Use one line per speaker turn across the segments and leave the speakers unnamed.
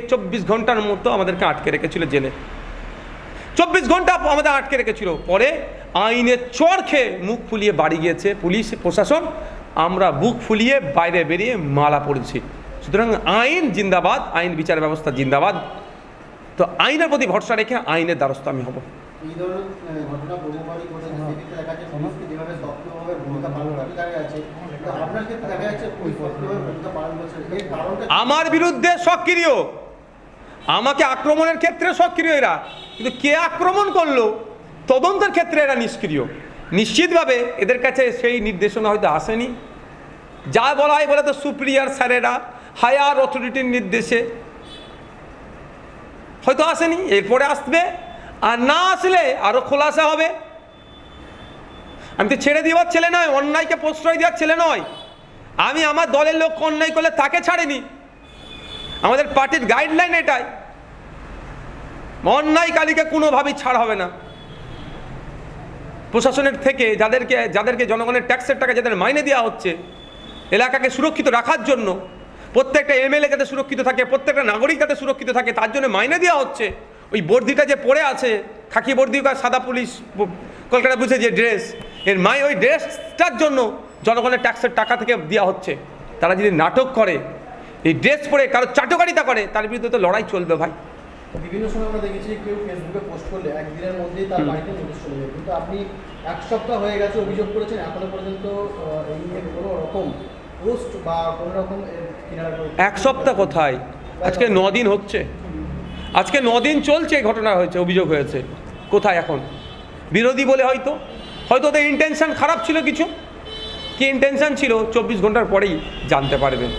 চব্বিশ ঘণ্টার মতো আমাদেরকে আটকে রেখেছিল জেলে। চব্বিশ ঘণ্টা আমাদের আটকে রেখেছিল। পরে আইনের চর খেয়ে মুখ ফুলিয়ে বাড়ি গিয়েছে পুলিশ প্রশাসন। আমরা বুক ফুলিয়ে বাইরে বেরিয়ে মালা পড়েছি সুতরাং আইন জিন্দাবাদ আইন বিচার ব্যবস্থা জিন্দাবাদ। তো আইনের প্রতি ভরসা রেখে আইনের দ্বারস্থ আমি হব।
কারণটা
আমার বিরুদ্ধে সক্রিয়। আমাকে আক্রমণের ক্ষেত্রে সক্রিয় এরা, কিন্তু কে আক্রমণ করল? তদন্তের ক্ষেত্রে এরা নিষ্ক্রিয়। নিশ্চিতভাবে এদের কাছে সেই নির্দেশনা হয়তো আসেনি। যা বলা হয় বলে তো সুপ্রিয়ার স্যারেরা, হায়ার অথরিটির নির্দেশে। হয়তো আসেনি, এরপরে আসবে। আর না আসলে আরও খোলাসা হবে। আমি তো ছেড়ে দেওয়ার ছেলে নয়, অন্যায়কে প্রশ্রয় দেওয়ার ছেলে নয়। আমি আমার দলের লোক অন্যায় করলে তাকে ছাড়িনি। আমাদের পার্টির গাইডলাইন এটাই। অন্যায়কারীকে কোনোভাবেই ছাড় হবে না। প্রশাসনের থেকে যাদেরকে যাদেরকে জনগণের ট্যাক্সের টাকা যাদের মাইনে দেওয়া হচ্ছে, এলাকাকে সুরক্ষিত রাখার জন্য, প্রত্যেকটা এমএলএ যাতে সুরক্ষিত থাকে, প্রত্যেকটা নাগরিক যাতে সুরক্ষিত থাকে, তার জন্য মাইনে দেওয়া হচ্ছে। ওই বর্দিটা যে পড়ে আছে, খাকি বর্দি বা সাদা পুলিশ, কলকাতা বুঝে যে ড্রেস, এর মাই, ওই ড্রেসটার জন্য জনগণের ট্যাক্সের টাকা থেকে দেওয়া হচ্ছে। তারা যদি নাটক করে, এই ড্রেস পরে কারও চাটকারিতা করে, তার বিরুদ্ধে তো লড়াই চলবে ভাই।
বিভিন্ন সময় আমরা দেখেছি কেউ ফেসবুকে পোস্ট করলে একদিনের মধ্যেই তার বাড়িতে নোটিশ চলে যায়। কিন্তু আপনি এক সপ্তাহ হয়ে গেছে অভিযোগ করেছেন এখনও পর্যন্ত এই নিয়ে কোনো রকম পোস্ট বা কোনো রকম
এক সপ্তাহ কোথায়? আজকে ন দিন হচ্ছে। আজকে ন দিন চলছে ঘটনা হয়েছে অভিযোগ হয়েছে। কোথায় এখন? বিরোধী বলে হয়তো। হয়তো ওদের ইন্টেনশন খারাপ ছিল কিছু। কি ইন্টেনশন ছিল? চব্বিশ ঘণ্টার পরেই জানতে পারবেন।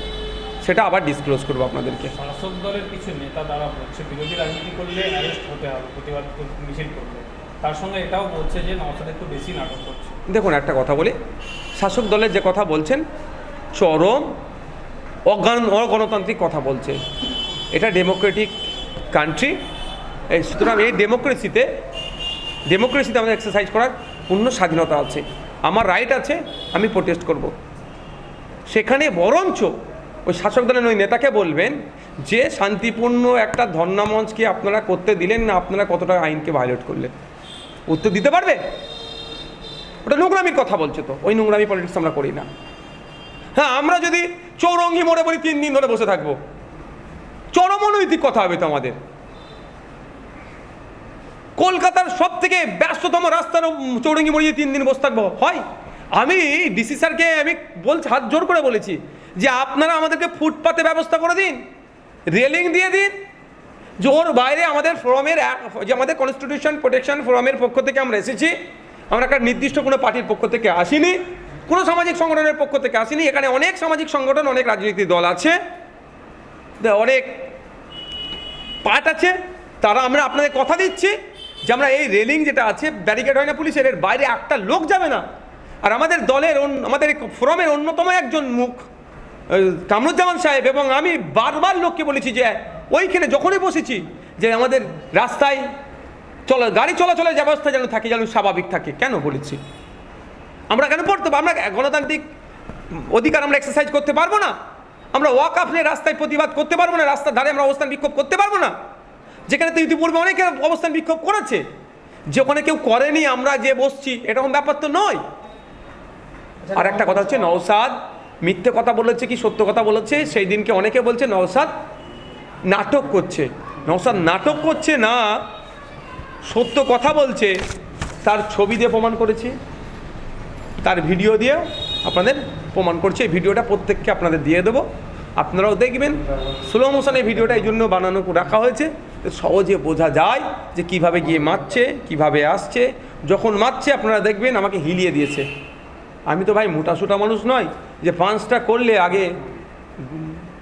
সেটা আবার ডিসক্লোজ করব আপনাদেরকে।
শাসক দলের কিছু নেতা দ্বারা বলছে বিরোধী রাজনীতি করলে অ্যারেস্ট হতে হবে প্রতিবাদ মিছিল করলে। তার সঙ্গে এটাও বলছে যে নওশাদ একটু বেশি নাটক করছে।
দেখুন একটা কথা বলি। শাসক দলের যে কথা বলছেন চরম অজ্ঞান অগণতান্ত্রিক কথা বলছে। এটা ডেমোক্রেটিক কান্ট্রি এই সুতরাং এই ডেমোক্রেসিতে ডেমোক্রেসিতে আমাদের এক্সারসাইজ করার পূর্ণ স্বাধীনতা আছে। আমার রাইট আছে আমি প্রোটেস্ট করব। সেখানে বরঞ্চ ওই শাসক দলের ওই নেতাকে বলবেন যে, শান্তিপূর্ণ একটা ধর্ণা মঞ্চকে আপনারা করতে দিলেন না আপনারা কতটা আইনকে ভায়োলেট করলেন? উত্তর দিতে পারবে? ওটা নোংরামির কথা বলছে তো, ওই নোংরামি পলিটিক্স আমরা করি না। হ্যাঁ আমরা যদি চৌরঙ্গি মোড়ে বলি তিন দিন ধরে বসে থাকব। চরম অনৈতিক কথা হবে তো আমাদের। কলকাতার সব থেকে ব্যস্ততম রাস্তার চৌরঙ্গি মোড়ে গিয়ে তিন দিন বসে থাকব, হয়? আমি ডিসি স্যারকে আমি বলছি হাত জোর করে বলেছি যে আপনারা আমাদেরকে ফুটপাতে ব্যবস্থা করে দিন, রেলিং দিয়ে দিন, যে ওর বাইরে আমাদের ফোরামের যে আমাদের কনস্টিটিউশন প্রোটেকশন ফোরামের পক্ষ থেকে আমরা এসেছি, আমরা একটা নির্দিষ্ট কোনো পার্টির পক্ষ থেকে আসিনি, কোনো সামাজিক সংগঠনের পক্ষ থেকে আসিনি, এখানে অনেক সামাজিক সংগঠন, অনেক রাজনৈতিক দল আছে অনেক পার্ট আছে, তারা আমরা আপনাদের কথা দিচ্ছি যে আমরা এই রেলিং যেটা আছে, ব্যারিকেড হয় না পুলিশের, এর বাইরে একটা লোক যাবে না। আর আমাদের দলের আমাদের ফোরামের অন্যতম একজন মুখ কামরুজ্জামান সাহেব এবং আমি বারবার লোককে বলেছি যে ওইখানে যখনই বসেছি যে আমাদের রাস্তায় চলো গাড়ি চলাচলের ব্যবস্থা যেন থাকে, যেন স্বাভাবিক থাকে। কেন বলেছি? আমরা কেন পড়তে? আমরা গণতান্ত্রিক অধিকার আমরা এক্সারসাইজ করতে পারব না। আমরা ওয়াক আপ নিয়ে রাস্তায় প্রতিবাদ করতে পারব না, রাস্তার ধারে আমরা অবস্থান বিক্ষোভ করতে পারব না। যেখানে তো ইতিপূর্বে অনেকে অবস্থান বিক্ষোভ করেছে। যে ওখানে কেউ করেনি, আমরা যে বসছি, এরকম ব্যাপার তো নয়। আর একটা কথা হচ্ছে নওসাদ মিথ্যে কথা বলেছে কি সত্য কথা বলেছে? সেই দিনকে অনেকে বলছে নওসাদ নাটক করছে। নওসাদ নাটক করছে না, সত্য কথা বলছে। তার ছবি দিয়ে প্রমাণ করেছি। তার ভিডিও দিয়ে আপনাদের প্রমাণ করছে। এই ভিডিওটা প্রত্যেককে আপনাদের দিয়ে দেবো। আপনারাও দেখবেন। স্লো মোশনে ভিডিওটা এই জন্য বানানো, রাখা হয়েছে। সহজে বোঝা যায় যে কীভাবে গিয়ে মারছে, কীভাবে আসছে। যখন মারছে, আপনারা দেখবেন আমাকে হিলিয়ে দিয়েছে। আমি তো ভাই মোটাসোটা মানুষ নয়, যে পাঁচটা করলে আগে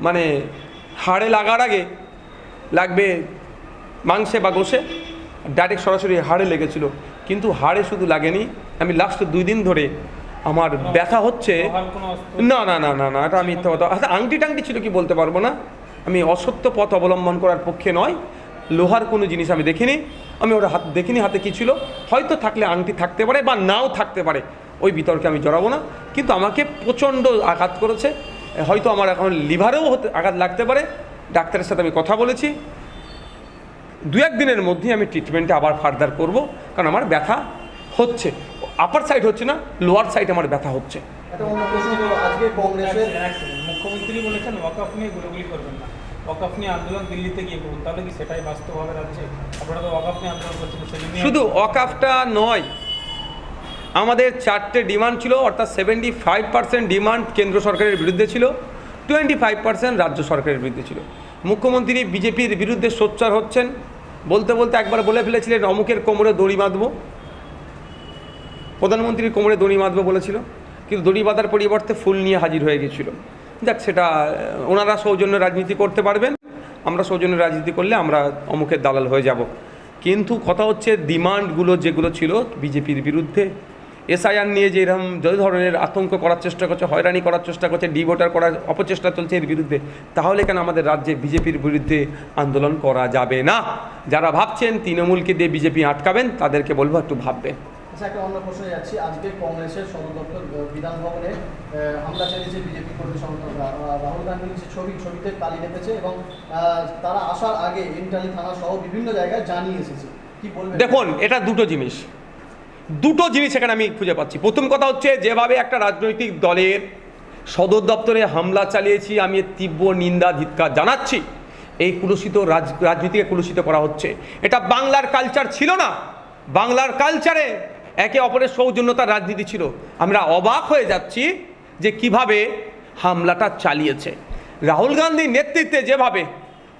মানে হাড়ে লাগার আগে লাগবে মাংসে বা গোসে ডাইরেক্ট সরাসরি হাড়ে লেগেছিল। কিন্তু হাড়ে শুধু লাগেনি, আমি লাস্ট দুই দিন ধরে আমার ব্যথা হচ্ছে। না না না না না, এটা আমি কথা আচ্ছা আংটি টাংটি ছিল কি বলতে পারব না? আমি অসত্য পথ অবলম্বন করার পক্ষে নয়, লোহার কোনো জিনিস আমি দেখিনি, আমি ওটা হাত দেখিনি হাতে কী ছিল। হয়তো থাকলে আংটি থাকতে পারে বা নাও থাকতে পারে ওই বিতর্কে আমি জড়াবো না। কিন্তু আমাকে প্রচণ্ড আঘাত করেছে। হয়তো আমার এখন লিভারেও হতে আঘাত লাগতে পারে। ডাক্তারের সাথে আমি কথা বলেছি। দু এক দিনের মধ্যেই আমি ট্রিটমেন্টে আবার ফার্দার করব। কারণ আমার ব্যথা হচ্ছে। আপার সাইড হচ্ছে না লোয়ার সাইড আমার ব্যথা হচ্ছে।
মুখ্যমন্ত্রী বলেছেন নিয়ে গুলোগুলি করবেন না। নিয়ে আন্দোলন দিল্লিতে গিয়ে করুন তাহলে কি সেটাই রাজ্যে? আপনারা তো নিয়ে আন্দোলন করছেন
শুধু অকাফটা নয় আমাদের চারটে ডিমান্ড ছিল, অর্থাৎ সেভেন্টি ফাইভ পার্সেন্ট ডিমান্ড কেন্দ্র সরকারের বিরুদ্ধে ছিল টোয়েন্টি ফাইভ পার্সেন্ট রাজ্য সরকারের বিরুদ্ধে ছিল। মুখ্যমন্ত্রী বিজেপির বিরুদ্ধে সোচ্চার হচ্ছেন, বলতে বলতে একবার বলে ফেলেছিলেন, অমুকের কোমরে দড়ি বাঁধবো। প্রধানমন্ত্রীর কোমরে দড়ি বাঁধবো বলেছিল, কিন্তু দড়ি বাঁধার পরিবর্তে ফুল নিয়ে হাজির হয়ে গেছিল। যাক, সেটা, ওনারা সৌজন্য রাজনীতি করতে পারবেন, আমরা সৌজন্য রাজনীতি করলে আমরা অমুকের দালাল হয়ে যাব। কিন্তু কথা হচ্ছে, ডিমান্ডগুলো যেগুলো ছিল বিজেপির বিরুদ্ধে এসআইআর নিয়ে যে এরকম যে ধরনের আতঙ্ক করার চেষ্টা করছে হয়রানি করার চেষ্টা করছে ডিভোটার করার অপচেষ্টা চলছে এর বিরুদ্ধে তাহলে কেন আমাদের রাজ্যে বিজেপির বিরুদ্ধে আন্দোলন করা যাবে না? যারা ভাবছেন তৃণমূলকে দিয়ে বিজেপি আটকাবেন তাদেরকে বলব একটু ভাববেন।
আচ্ছা একটা অন্য প্রশ্নে যাচ্ছি। আজকে কংগ্রেসের সদর দপ্তর বিধান ভবনে হামলা চালিয়েছে বিজেপি কর্মী সংগঠন রা- রা- রাহুল গান্ধীর যে ছবি ছবিতে কালি এবং তারা আসার আগে ইন্টালি থানা সহ বিভিন্ন জায়গায় জানিয়ে এসেছে। কি বলবেন?
দেখুন এটা দুটো জিনিস। দুটো জিনিস এখানে আমি খুঁজে পাচ্ছি। প্রথম কথা হচ্ছে, যেভাবে একটা রাজনৈতিক দলের সদর দপ্তরে হামলা চালিয়েছি, আমি তীব্র নিন্দা ধিৎকার জানাচ্ছি। এই কুলুষিত রাজ, রাজনীতিকে কুলুষিত করা হচ্ছে। এটা বাংলার কালচার ছিল না। বাংলার কালচারে একে অপরের সৌজন্যতার রাজনীতি ছিল। আমরা অবাক হয়ে যাচ্ছি যে কীভাবে হামলাটা চালিয়েছে। রাহুল গান্ধীর নেতৃত্বে যেভাবে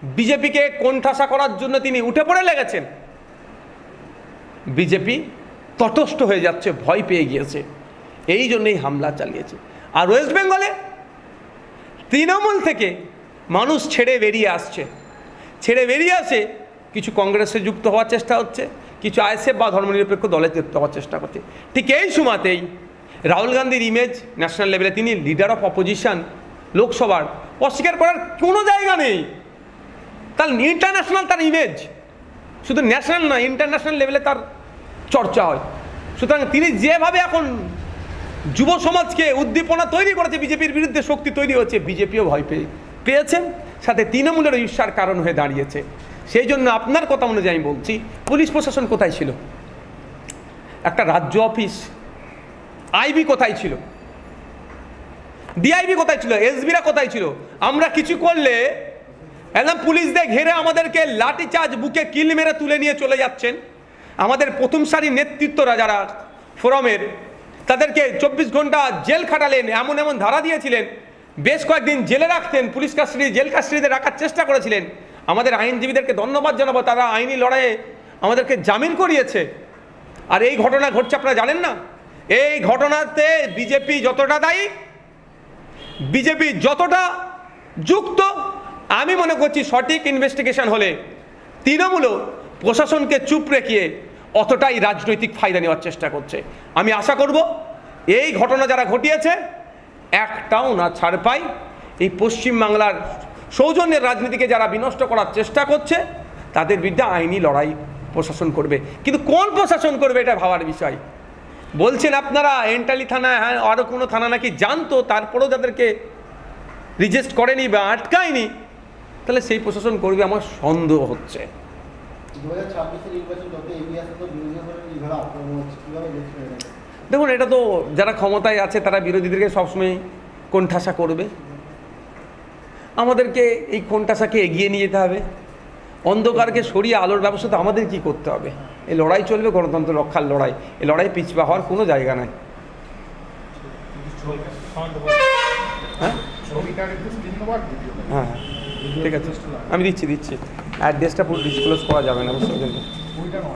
বিজেপিকে কোণঠাসা করার জন্য তিনি উঠে পড়ে লেগেছেন, বিজেপি তটস্থ হয়ে যাচ্ছে, ভয় পেয়ে গিয়েছে। এই জন্যই হামলা চালিয়েছে। আর ওয়েস্ট বেঙ্গলে তৃণমূল থেকে মানুষ ছেড়ে বেরিয়ে আসছে। ছেড়ে বেরিয়ে আসে, কিছু কংগ্রেসে যুক্ত হওয়ার চেষ্টা হচ্ছে, কিছু আইএসএফ বা ধর্মনিরপেক্ষ দলে যুক্ত হওয়ার চেষ্টা করছে। ঠিক এই সময়তেই রাহুল গান্ধীর ইমেজ ন্যাশনাল লেভেলে তিনি লিডার অফ অপোজিশন লোকসভার অস্বীকার করার কোনো জায়গা নেই। তার ইন্টারন্যাশনাল তার ইমেজ শুধু ন্যাশনাল নয় ইন্টারন্যাশনাল লেভেলে তার চর্চা হয়। সুতরাং তিনি যেভাবে এখন যুব সমাজকে উদ্দীপনা তৈরি করেছে, বিজেপির বিরুদ্ধে শক্তি তৈরি হচ্ছে বিজেপিও ভয় পেয়ে পেয়েছেন। সাথে তৃণমূলের ঈর্ষার কারণ হয়ে দাঁড়িয়েছে। সেই জন্য আপনার কথা অনুযায়ী বলছি, পুলিশ প্রশাসন কোথায় ছিল? একটা রাজ্য অফিস, আইবি কোথায় ছিল? ডিআইবি কোথায় ছিল? এসবিরা কোথায় ছিল? আমরা কিছু করলে একদম পুলিশদের ঘেরে আমাদেরকে লাঠিচার্জ, বুকে কিল মেরে তুলে নিয়ে চলে যাচ্ছেন। আমাদের প্রথম সারির নেতৃত্বরা যারা ফোরামের, তাদেরকে চব্বিশ ঘণ্টা জেল খাটালেন, এমন এমন ধারা দিয়েছিলেন, বেশ কয়েকদিন জেলে রাখতেন, পুলিশ কাস্টাডি, জেল কাস্টাডিতে রাখার চেষ্টা করেছিলেন। আমাদের আইনজীবীদেরকে ধন্যবাদ জানাব, তারা আইনি লড়াইয়ে আমাদেরকে জামিন করিয়েছে। আর এই ঘটনা ঘটছে আপনারা জানেন না? এই ঘটনাতে বিজেপি যতটা দায়ী, বিজেপি যতটা যুক্ত, আমি মনে করছি সঠিক ইনভেস্টিগেশন হলে তৃণমূলও প্রশাসনকে চুপ রেখিয়ে অতটাই রাজনৈতিক ফায়দা নেওয়ার চেষ্টা করছে। আমি আশা করব এই ঘটনা যারা ঘটিয়েছে, একটাও না ছাড় পাই। এই পশ্চিমবাংলার সৌজন্যের রাজনীতিকে যারা বিনষ্ট করার চেষ্টা করছে, তাদের বিরুদ্ধে আইনি লড়াই প্রশাসন করবে। কিন্তু কোন প্রশাসন করবে এটা ভাবার বিষয়। বলছেন আপনারা, এন্টালি থানা হ্যাঁ আরও কোনো থানা নাকি জানতো, তারপরেও যাদেরকে রিজেস্ট করেনি বা আটকায়নি। তাহলে সেই প্রশাসন করবে আমার সন্দেহ হচ্ছে।
দু হাজার ছাব্বিশের নির্বাচন যত এগিয়ে আসে বিরোধী দলের এইভাবে আক্রমণ হচ্ছে? কীভাবে দেখছেন
দেখুন এটা তো যারা ক্ষমতায় আছে তারা বিরোধীদেরকে সবসময় কোণঠাসা করবে। আমাদেরকে এই কোণঠাসাকে এগিয়ে নিয়ে যেতে হবে। অন্ধকারকে সরিয়ে আলোর ব্যবস্থা তো আমাদের কি করতে হবে? এই লড়াই চলবে গণতন্ত্র রক্ষার লড়াই। এই লড়াই পিছপা হওয়ার কোনো জায়গা নাই। হ্যাঁ? হ্যাঁ হ্যাঁ। ঠিক আছে আমি দিচ্ছি দিচ্ছি। অ্যাড্রেসটা পুরো ডিসক্লোজ করা যাবে না বুঝতে পারছেন?